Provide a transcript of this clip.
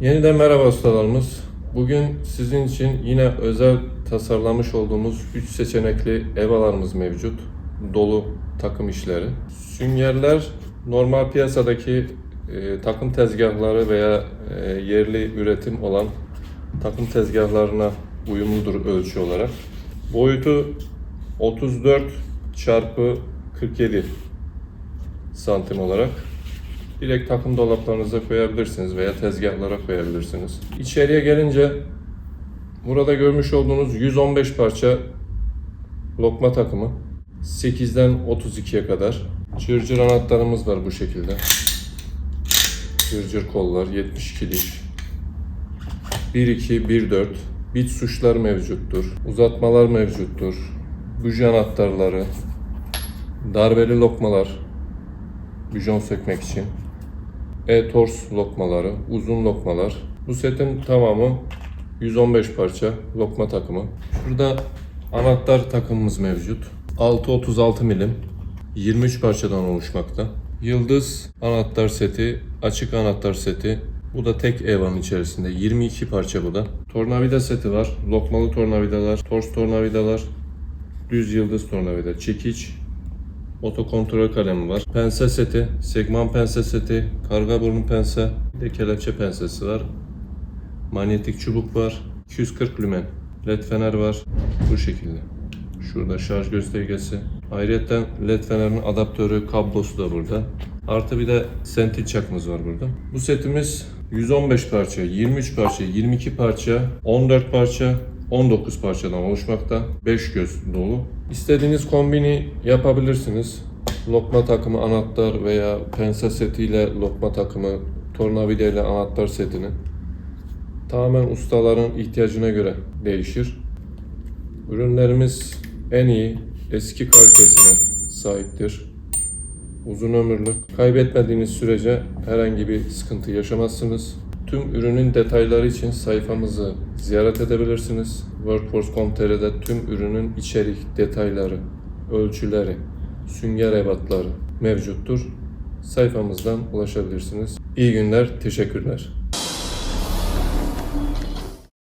Yeniden merhaba ustalarımız. Bugün sizin için yine özel tasarlamış olduğumuz 3 seçenekli evalarımız mevcut. Dolu takım işleri. Süngerler normal piyasadaki e, takım tezgahları veya e, yerli üretim olan takım tezgahlarına uyumludur ölçü olarak. Boyutu 34 çarpı 47 santim olarak direkt takım dolaplarınıza koyabilirsiniz veya tezgahlara koyabilirsiniz. İçeriye gelince burada görmüş olduğunuz 115 parça lokma takımı 8'den 32'ye kadar cırcır anahtarımız var bu şekilde. Cırcır kollar 72 diş. 1-2, 1-4 bit suçlar mevcuttur. Uzatmalar mevcuttur. Buji anahtarları, darbeli lokmalar, bujon sökmek için. E-tors lokmaları, uzun lokmalar. Bu setin tamamı 115 parça lokma takımı. Burada anahtar takımımız mevcut. 6.36 milim 23 parçadan oluşmakta. Yıldız anahtar seti, açık anahtar seti. Bu da tek evanın içerisinde. 22 parça bu da. Tornavida seti var. Lokmalı tornavidalar, tors tornavidalar, düz yıldız tornavida, çekiç, Oto kontrol kalemi var. Pense seti, segman pense seti, karga burnu pense, bir de kelepçe pensesi var. Manyetik çubuk var. 240 lümen. LED fener var. Bu şekilde. Şurada şarj göstergesi. Ayrıca LED fenerin adaptörü, kablosu da burada. Artı bir de sentil çakımız var burada. Bu setimiz 115 parça, 23 parça, 22 parça, 14 parça, 19 parçadan oluşmakta. 5 göz dolu. İstediğiniz kombini yapabilirsiniz. Lokma takımı anahtar veya pense setiyle lokma takımı, tornavida ile anahtar setini. Tamamen ustaların ihtiyacına göre değişir. Ürünlerimiz en iyi, eski kalitesine sahiptir. Uzun ömürlü. Kaybetmediğiniz sürece herhangi bir sıkıntı yaşamazsınız. Tüm ürünün detayları için sayfamızı ziyaret edebilirsiniz. Workforce.com.tr'de tüm ürünün içerik, detayları, ölçüleri, sünger ebatları mevcuttur. Sayfamızdan ulaşabilirsiniz. İyi günler, teşekkürler.